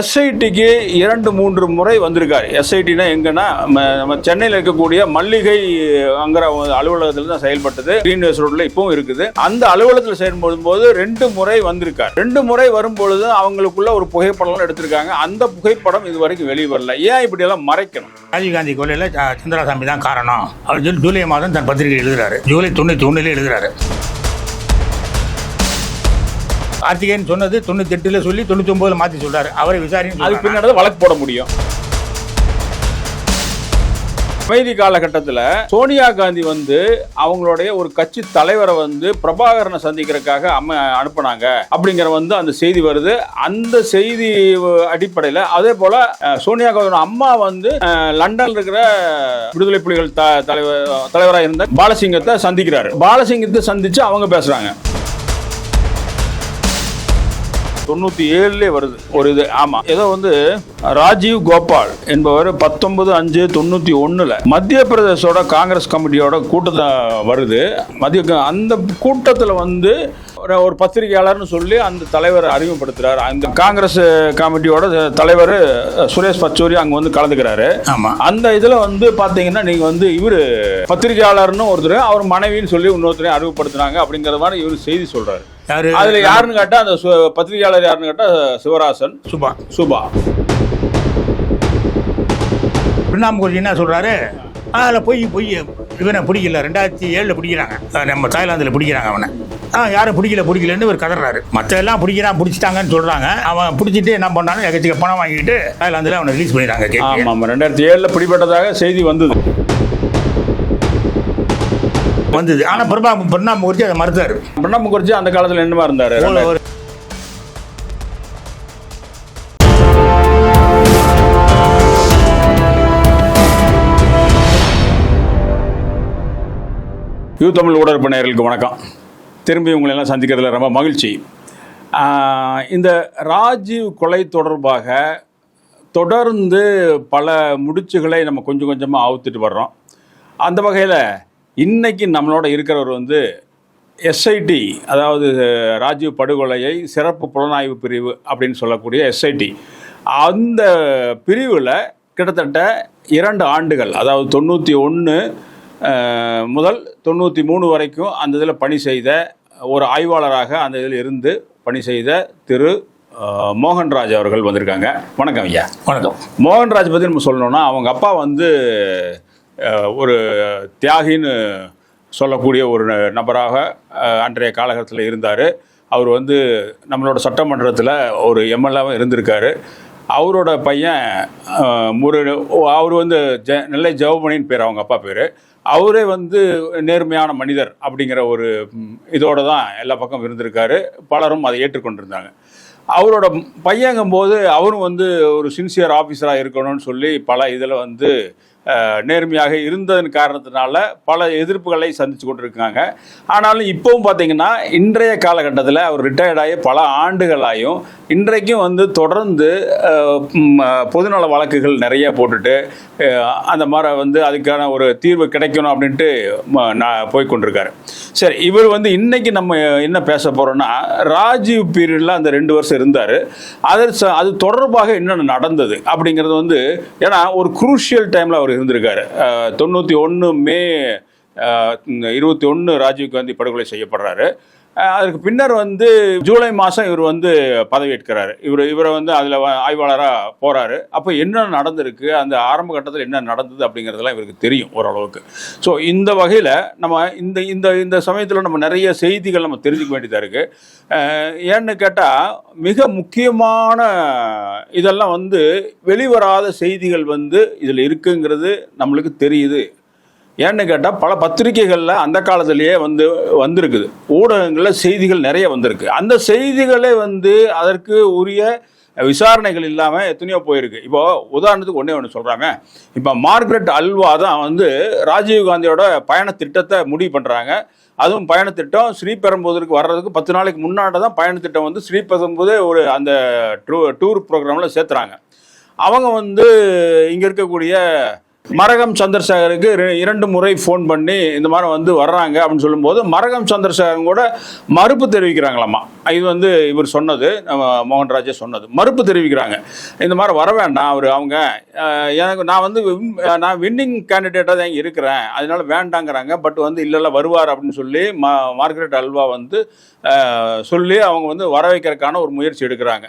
எஸ்ஐடிக்கு இரண்டு மூன்று முறை வந்திருக்காரு. எஸ்ஐடினா எங்கன்னா நம்ம சென்னையில் இருக்கக்கூடிய மல்லிகை அங்கிற அலுவலகத்தில் தான் செயல்பட்டது. கிரீன்வேஸ் ரோட்ல இப்பவும் இருக்குது. அந்த அலுவலகத்தில் செயல்படும் போது ரெண்டு முறை வந்திருக்காரு. ரெண்டு முறை வரும்பொழுது அவங்களுக்குள்ள ஒரு புகைப்படம் எடுத்திருக்காங்க. அந்த புகைப்படம் இது வரைக்கும் வெளியே வரல ஏன் இப்படி எல்லாம் மறைக்கணும்? ராஜீவ்காந்தி கொலையில சந்திராசாமி தான் காரணம். அவர் சொல்லி ஜூலை மாதம் தன் பத்திரிகை எழுதுறாரு. ஜூலை தொண்ணூற்றி ஒன்றில் எழுதுறாரு. கார்த்திகேயன் சொன்னது தொண்ணூத்தி எட்டுல சொல்லி தொண்ணூத்தி ஒன்பதுல மாத்தி சொல்றாரு. அவரை விசாரின்னு அதுக்கு. பின்னாடி வழக்கு போட முடியும். அமைதி காலகட்டத்தில் சோனியா காந்தி வந்து அவங்களுடைய ஒரு கட்சி தலைவரை வந்து பிரபாகரனை சந்திக்கிறதுக்காக அம்ம அனுப்புனாங்க. அப்படிங்கிற வந்து அந்த செய்தி வருது. அந்த செய்தி அடிப்படையில் அதே போல சோனியா காந்தியோட அம்மா வந்து அஹ், லண்டன்ல இருக்கிற விடுதலை புலிகள் த தலைவர் தலைவராக இருந்த பாலசிங்கத்தை சந்திக்கிறாரு. பாலசிங்கத்தை சந்திச்சு அவங்க பேசுறாங்க. தொண்ணூத்தி ஏழுலே வருது. ஒரு இது ஆமா. ஏதோ வந்து ராஜீவ் கோபால் என்பவர் பத்தொன்பது அஞ்சு தொண்ணூத்தி ஒண்ணுல மத்திய பிரதேசோட காங்கிரஸ் கமிட்டியோட கூட்டத்தை வருது. மத்திய அந்த கூட்டத்துல வந்து ஒரு- பத்திரிகையாளர்னு சொல்லி அந்த தலைவர் அறிமுகப்படுத்துறாரு. அந்த காங்கிரஸ் கமிட்டியோட தலைவர் சுரேஷ் பச்சோரி அங்க வந்து கலந்துக்கிறாரு. ஆமா. அந்த இதுல வந்து பாத்தீங்கன்னா நீங்க வந்து இவரு பத்திரிகையாளர்னு ஒருத்தர் அவர் மனைவின்னு சொல்லி இன்னொருத்தரையும் அறிமுகப்படுத்துனாங்க அப்படிங்கிற மாதிரி இவர் செய்தி சொல்றாரு. யாரு அதுல யாருன்னு கேட்டா அந்த பத்திரிகையாளர் யாருன்னு கேட்டா சிவராசன். சுபா. சுபா. பிரணாம் முகர்ஜி என்ன சொல்றாரு? அதில் போய் போய் இவனை பிடிக்கல. ரெண்டாயிரத்தி ஏழில் பிடிக்கிறாங்க. நம்ம தாய்லாந்தில் பிடிக்கிறாங்க அவனை. ஆ யாரும் பிடிக்கல பிடிக்கலன்னு இவர் கதறாரு. மற்ற எல்லாம் பிடிக்கிறான் பிடிச்சிட்டாங்கன்னு சொல்றாங்க. அவன் பிடிச்சிட்டு என்ன பண்ணாலும் எக்கச்சக்க பணம் வாங்கிட்டு தாய்லாந்தில் அவனை ரிலீஸ் பண்ணிடுறாங்க கேக்கு. ஆமா ஆமா ரெண்டாயிரத்தி ஏழுல பிடிபட்டதாக செய்தி வந்தது. வந்தது. ஆனா பிரபா பிரணாம் முகர்ஜி அதை மறுத்தாரு. பிரணாப் முகர்ஜி அந்த காலத்துல என்னமா இருந்தாரு யூ தமிழ் ஊடகப்பு நேயர்களுக்கு வணக்கம். திரும்பி உங்களை எல்லாம் சந்திக்கிறதுல ரொம்ப மகிழ்ச்சி. இந்த ராஜீவ் கொலை தொடர்பாக தொடர்ந்து பல முடிச்சுகளை நம்ம கொஞ்சம் கொஞ்சமாக அவுத்துட்டு வர்றோம். அந்த வகையில் இன்னைக்கு நம்மளோட இருக்கிறவர் வந்து எஸ்ஐடி அதாவது ராஜீவ் படுகொலையை சிறப்பு புலனாய்வு பிரிவு அப்படின்னு சொல்லக்கூடிய எஸ்ஐடி அந்த பிரிவில் கிட்டத்தட்ட இரண்டு ஆண்டுகள் அதாவது தொண்ணூற்றி ஒன்று முதல் தொண்ணூற்றி மூணு வரைக்கும் அந்த இதில் பணி செய்த ஒரு ஆய்வாளராக அந்த இதில் இருந்து பணி செய்த திரு மோகன்ராஜ் அவர்கள் வந்திருக்காங்க. வணக்கம் ஐயா. வணக்கம். மோகன்ராஜ் பற்றி நம்ம சொல்லணும்னா அவங்க அப்பா வந்து ஒரு தியாகின்னு சொல்லக்கூடிய ஒரு நபராக அன்றைய காலகட்டத்தில் இருந்தார். அவர் வந்து நம்மளோட சட்டமன்றத்தில் ஒரு எம்எல்ஏவாக இருந்திருக்காரு. அவரோட பையன் முரு அவர் வந்து ஜ நெல்லை ஜெவமணின்னு பேர் அவங்க அப்பா பேர். அவரே வந்து நேர்மையான மனிதர் அப்படிங்கிற ஒரு இதோடு தான் எல்லா பக்கம் இருந்திருக்காரு. பலரும் அதை ஏற்றுக்கொண்டிருந்தாங்க. அவரோட பையங்கும்போது அவரும் வந்து ஒரு சின்சியர் ஆஃபீஸராக இருக்கணும்னு சொல்லி பல இதில் வந்து நேர்மையாக இருந்ததன் காரணத்தினால பல எதிர்ப்புகளை சந்தித்து கொண்டிருக்காங்க. ஆனாலும் இப்போவும் பார்த்தீங்கன்னா இன்றைய காலகட்டத்தில் அவர் ரிட்டையர்டாகி பல ஆண்டுகளாயும் இன்றைக்கும் வந்து தொடர்ந்து பொதுநல வழக்குகள் நிறைய போட்டுட்டு அந்த மாதிரி வந்து அதுக்கான ஒரு தீர்வு கிடைக்கணும் அப்படின்ட்டு ம- நான் போய் கொண்டிருக்காரு. சரி இவர் வந்து இன்னைக்கு நம்ம என்ன பேச போகிறோன்னா ராஜீவ் பீரியடில் அந்த ரெண்டு வருஷம் இருந்தார். அது ச- அது தொடர்பாக என்னென்ன நடந்தது அப்படிங்கிறது வந்து ஏன்னா ஒரு குரூஷியல் டைமில் அவர் இருந்திருக்காரு தொண்ணூற்றி ஒன்று மே இருபத்தி ஒன்று ராஜீவ் காந்தி படுகொலை செய்யப்படுறாரு. அதற்கு பின்னர் வந்து ஜூலை மாதம் இவர் வந்து பதவியேற்கிறாரு. இவர் இவரை வந்து அதில் ஆய்வாளராக போகிறாரு அப்போ என்ன நடந்திருக்கு? அந்த ஆரம்ப கட்டத்தில் என்ன நடந்தது அப்படிங்கிறதெல்லாம் இவருக்கு தெரியும் ஓரளவுக்கு. ஸோ இந்த வகையில் நம்ம இந்த இந்த இந்த சமயத்தில் நம்ம நிறைய செய்திகள் நம்ம தெரிஞ்சுக்க வேண்டியதாக இருக்குது ஏன்னு கேட்டால் மிக முக்கியமான இதெல்லாம் வந்து வெளிவராத செய்திகள் வந்து இதில் இருக்குங்கிறது நம்மளுக்கு தெரியுது. ஏன்னு கேட்டால் பல பத்திரிகைகளில் அந்த காலத்திலேயே வந்து வந்திருக்குது. ஊடகங்களில் செய்திகள் நிறைய வந்திருக்கு. அந்த செய்திகளே வந்து அதற்கு உரிய விசாரணைகள் இல்லாமல் எத்தனையோ போயிருக்கு. இப்போ உதாரணத்துக்கு ஒன்றே ஒன்று சொல்கிறாங்க இப்போ மார்க்ரெட் அல்வா தான் வந்து ராஜீவ் காந்தியோட பயண திட்டத்தை முடிவு பண்ணுறாங்க அதுவும் பயணத்திட்டம் ஸ்ரீபெரும்புதூருக்கு வர்றதுக்கு பத்து நாளைக்கு முன்னாடி தான் பயணத்திட்டம் வந்து ஸ்ரீபெரும்புதே ஒரு அந்த டூ டூர் ப்ரோக்ராமில் சேர்த்துறாங்க. அவங்க வந்து இங்கே இருக்கக்கூடிய மரகம் சந்திரசேகருக்கு இரண்டு முறை ஃபோன் பண்ணி இந்த மாதிரி வந்து வர்றாங்க அப்படின்னு சொல்லும்போது மரகம் சந்திரசேகரன் கூட மறுப்பு தெரிவிக்கிறாங்களாம்மா இது வந்து இவர் சொன்னது நம்ம மோகன்ராஜே சொன்னது. மறுப்பு தெரிவிக்கிறாங்க. இந்த மாதிரி வர வேண்டாம் அவர் அவங்க எனக்கு நான் வந்து நான் வின்னிங் கேண்டிடேட்டாக தான் இங்கே இருக்கிறேன். அதனால வேண்டாங்கிறாங்க. பட் வந்து இல்லைல்ல வருவார் அப்படின்னு சொல்லி மா மார்கரெட் அல்வா வந்து சொல்லி அவங்க வந்து வர வைக்கிறதுக்கான ஒரு முயற்சி எடுக்கிறாங்க.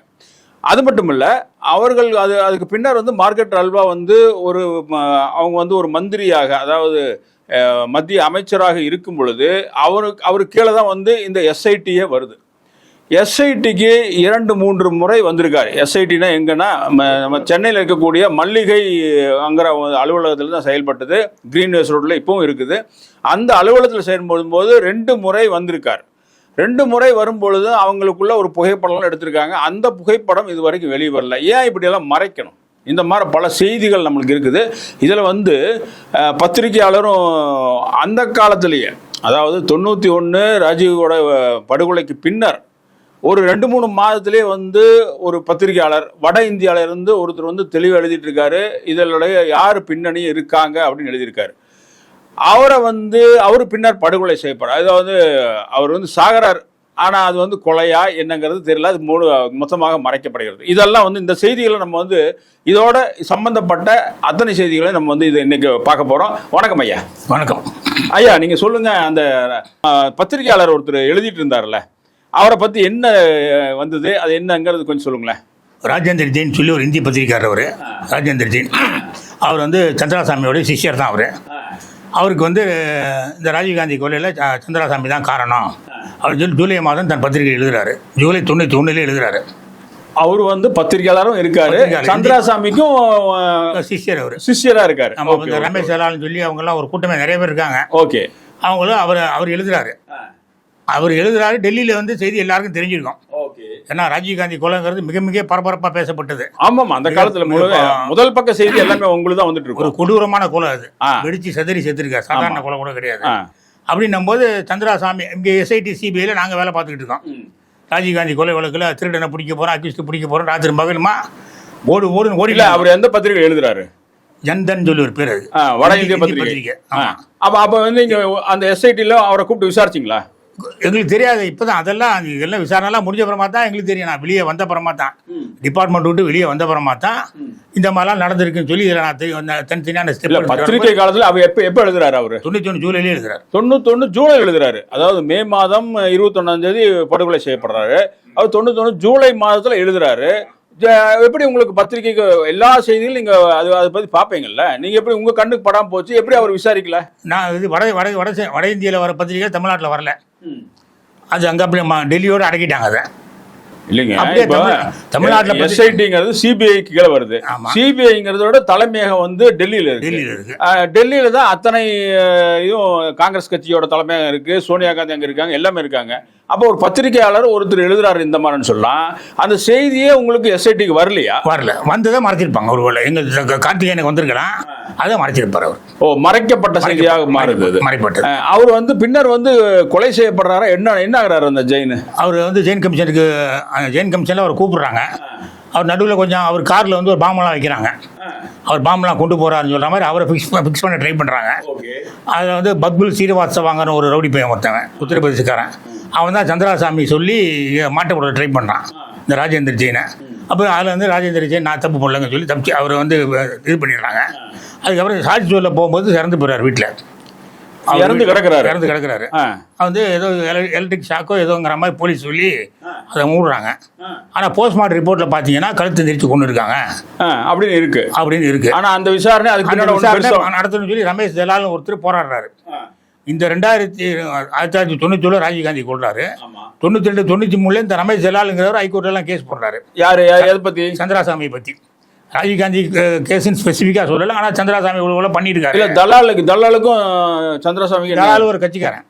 அது மட்டும் இல்லை அவர்கள் அது அதுக்கு பின்னர் வந்து மார்க்கெட் அல்வா வந்து ஒரு அவங்க வந்து ஒரு மந்திரியாக அதாவது மத்திய அமைச்சராக இருக்கும் பொழுது அவருக்கு அவருக்கு கீழே தான் வந்து இந்த எஸ்ஐடியே வருது. எஸ்ஐடிக்கு இரண்டு மூன்று முறை வந்திருக்காரு. எஸ்ஐடினா எங்கன்னா நம்ம நம்ம சென்னையில் இருக்கக்கூடிய மல்லிகை அங்கிற அலுவலகத்தில் தான் செயல்பட்டது. கிரீன்வேஸ் ரோட்டில் இப்பவும் இருக்குது. அந்த அலுவலகத்தில் செயல்படும் போது ரெண்டு முறை வந்திருக்கார். ரெண்டு முறை வரும்பொழுது அவங்களுக்குள்ள ஒரு புகைப்படம்லாம் எடுத்திருக்காங்க. அந்த புகைப்படம் இது வரைக்கும் வெளியே வரல. ஏன் இப்படியெல்லாம் மறைக்கணும்? இந்த மாதிரி பல செய்திகள் நம்மளுக்கு இருக்குது. இதில் வந்து பத்திரிகையாளரும் அந்த காலத்திலேயே அதாவது தொண்ணூற்றி ஒன்று ராஜீவோட படுகொலைக்கு பின்னர் ஒரு ரெண்டு மூணு மாதத்திலே வந்து ஒரு பத்திரிகையாளர் வட இந்தியாவிலிருந்து ஒருத்தர் வந்து தெளிவாக எழுதிட்டு இருக்காரு. இதனுடைய யார் பின்னணி இருக்காங்க அப்படின்னு எழுதியிருக்காரு. அவரை வந்து அவர் பின்னர் படுகொலை செய்யப்படுறார் அதாவது அவர் வந்து சாகரார். ஆனால் அது வந்து கொலையா என்னங்கிறது தெரியல. அது முழு மொத்தமாக மறைக்கப்படுகிறது. இதெல்லாம் வந்து இந்த செய்திகளை நம்ம வந்து இதோட சம்பந்தப்பட்ட அத்தனை செய்திகளை நம்ம வந்து இதை இன்னைக்கு பார்க்க போகிறோம் வணக்கம் ஐயா. வணக்கம். ஐயா நீங்கள் சொல்லுங்கள் அந்த பத்திரிகையாளர் ஒருத்தர் எழுதிட்டு இருந்தார்ல அவரை பற்றி என்ன வந்தது அது என்னங்கிறது கொஞ்சம் சொல்லுங்களேன். ராஜேந்திர ஜெயின் சொல்லி ஒரு இந்தி பத்திரிக்காரர் அவர். ராஜேந்திர ஜெயின். அவர் வந்து சந்திராசாமியோட சிஷ்யர் தான் அவர் அவருக்கு வந்து இந்த ராஜீவ்காந்தி கொலையில் சந்திராசாமி தான் காரணம். அவர் சொல்லி ஜூலை மாதம் தன் பத்திரிகை எழுதுறாரு. ஜூலை தொண்ணூற்றி ஒன்றுலேயே எழுதுறாரு. அவர் வந்து பத்திரிகையாளரும் இருக்காரு. சந்திராசாமிக்கும் சிஷ்யர் அவர். சிஷ்யரா இருக்காரு. ரமேஷ் தலால்னு சொல்லி அவங்கெல்லாம் ஒரு கூட்டமே நிறைய பேர் இருக்காங்க. ஓகே. அவங்களும் அவர் அவர் எழுதுறாரு. அவர் எழுதுறாரு. டெல்லியில் வந்து செய்தி எல்லாருக்கும் தெரிஞ்சிருக்கும். ஏன்னா ராஜீவ்காந்தி கொலைங்கிறது மிக மிக பரபரப்பாக பேசப்பட்டது. ஆமாம் அந்த காலத்துல முதல் பக்க செய்தி எல்லாமே உங்களுக்கு தான் வந்துட்டு ஒரு இருக்கும் கொடூரமான கொலை அது. வெடிச்சு செதறி செத்துருக்காரு. சாதாரண கொலை கூட கிடையாது. அப்படின்னும் போது சந்திராசாமி இங்கே எஸ்ஐடி சிபிஐயில் நாங்கள் வேலை பார்த்துக்கிட்டு இருக்கோம். ராஜீவ்காந்தி கொலை வழக்கில் திருடனை பிடிக்க போகிறோம் அக்யூஸ்ட் பிடிக்க போகிறோம் ராத்திரி பகலுமா ஓடு இல்ல ஓடில அவர் எந்த பத்திரிகை எழுதுறாரு? ஜன்தன் சொல்லி ஒரு பேர் அது. வட இந்திய இந்தி பத்திரிகை. அப்ப அப்ப வந்து இங்க அந்த எஸ்ஐடில அவரை கூப்பிட்டு விசாரிச்சிங்களா? எங்களுக்கு தெரியாது. இப்போ தான் அதெல்லாம் அது எல்லாம் விசாரணைலாம் முடிஞ்ச அப்புறமா தான் எங்களுக்கு தெரியும். நான் வெளியே வந்த அப்புறமா தான் டிபார்ட்மெண்ட் விட்டு வெளியே வந்த அப்புறமா தான் இந்த மாதிரிலாம் நடந்திருக்குன்னு சொல்லி இதில் நான் தெரியும் தனித்தனியான ஸ்டெப் பத்திரிகை காலத்துல அவர் எப்ப எப்ப எழுதுறாரு அவரு? தொண்ணூற்றி ஒன்று ஜூலையிலே எழுதுறாரு. தொண்ணூத்தொன்னு ஜூலை எழுதுறாரு. அதாவது மே மாதம் இருபத்தொன்னாம் தேதி படுகொலை செய்யப்படுறாரு. அவர் தொண்ணூத்தொன்னு ஜூலை மாதத்துல எழுதுறாரு. ஜ- எப்படி உங்களுக்கு பத்திரிகைக்கு எல்லா செய்திகளும் நீங்க அது அதை பத்தி பாப்பீங்கல்ல? நீங்க எப்படி உங்க கண்ணுக்கு படாம போச்சு? எப்படி அவர் விசாரிக்கல? நான் இது வட வட வட வட இந்தியாவில் வர பத்திரிகை தமிழ்நாட்டில் வரல. அது அங்கே அப்படி ம- டெல்லியோடு அடக்கிட்டாங்க அதை. இல்லைங்க அப்படியே தமிழ்நாட்டுல எஸ்ஐடிங்கிறது சிபிஐக்கு கீழே வருது. ஆமா. சிபிஐங்கிறதோட தலைமையகம் வந்து டெல்லியில இருக்கு. டெல்லியில் தான் அத்தனை இதுவும் காங்கிரஸ் கட்சியோட தலைமையகம் இருக்கு. சோனியா காந்தி அங்க இருக்காங்க எல்லாமே இருக்காங்க. அப்போ ஒரு பத்திரிகையாளர் ஒருத்தர் எழுதுறாரு இந்த மாதிரின்னு சொல்லலாம். அந்த செய்தியே உங்களுக்கு எஸ்ஐடிக்கு வரலையா? வரல. வந்ததை மறைச்சிருப்பாங்க ஒரு வேளை எங்கள் கார்த்திகேயனுக்கு வந்திருக்கலாம். அதை மறைச்சிருப்பார் அவர். ஓ மறைக்கப்பட்ட செய்தியாக மாறுது. மறைப்பட்டது. அவர் வந்து பின்னர் வந்து கொலை செய்யப்படுறாரா? என்ன என்ன ஆகுறாரு அந்த ஜெயின் அவர் வந்து ஜெயின் கமிஷனுக்கு ஜெயின் கமிஷனில் அவர் கூப்பிடுறாங்க. அவர் நடுவில் கொஞ்சம் அவர் காரில் வந்து ஒரு பாம்பெல்லாம் வைக்கிறாங்க. அவர் பாம்பெல்லாம் கொண்டு போகிறாருன்னு சொல்கிற மாதிரி அவரை ஃபிக்ஸ் ஃபிக்ஸ் பண்ண ட்ரை பண்ணுறாங்க அதில் வந்து பக்புல் சீனிவாசவாங்கன்னு ஒரு ரவுடி பையன் ஒருத்தவன் உத்தரப்பிரதேசக்காரன். அவன் தான் சந்திராசாமி சொல்லி மாட்ட போட ட்ரை பண்ணுறான் இந்த ராஜேந்திர ஜெயினை. அப்போ அதில் வந்து ராஜேந்திர ஜெயின் நான் தப்பு பண்ணலன்னு சொல்லி தப்பிச்சு அவரை வந்து இது பண்ணிடுறாங்க. அதுக்கப்புறம் சாட்சி சொல்ல போகும்போது இறந்து போயிறார் வீட்டில் இறந்து கிடக்குறாரு. இறந்து கிடக்குறாரு. வந்து ஏதோ எலக்ட்ரிக் ஷாக்கோ ஏதோங்கிற மாதிரி போலீஸ் சொல்லி அதை மூடுறாங்க. ஆனால் போஸ்ட்மார்ட்டம் ரிப்போர்ட்டில் பார்த்தீங்கன்னா கழுத்து நெரிச்சு கொண்டு இருக்காங்க. அப்படின்னு இருக்கு. அப்படின்னு இருக்கு. ஆனா அந்த விசாரணை அதுக்கு நடத்தணும்னு சொல்லி ரமேஷ் ஜலால்னு ஒருத்தர் போராடுறாரு. இந்த ரெண்டாயிரத்தி ஆயிரத்தி தொள்ளாயிரத்தி தொண்ணூற்றி ராஜீவ்காந்தி கொள்றாரு ஆமா. தொண்ணூற்றி ரெண்டு தொண்ணூற்றி மூணுல இந்த ரமேஷ் ஜலாலுங்கிறவர் ஹைகோர்ட்லாம் கேஸ் போடுறாரு. யாரு எதை பத்தி? சந்திராசாமியை பற்றி ராஜீவ்காந்தி கேஸுன்னு ஸ்பெசிஃபிக்காக சொல்லலை ஆனால் சந்திராசாமி இவ்வளோ இல்ல பண்ணியிருக்காரு தலாலுக்கு தலாலுக்கும் சந்திரசாமிக்கு என்ன- ஜலால் ஒரு கட்சிக்காரன்.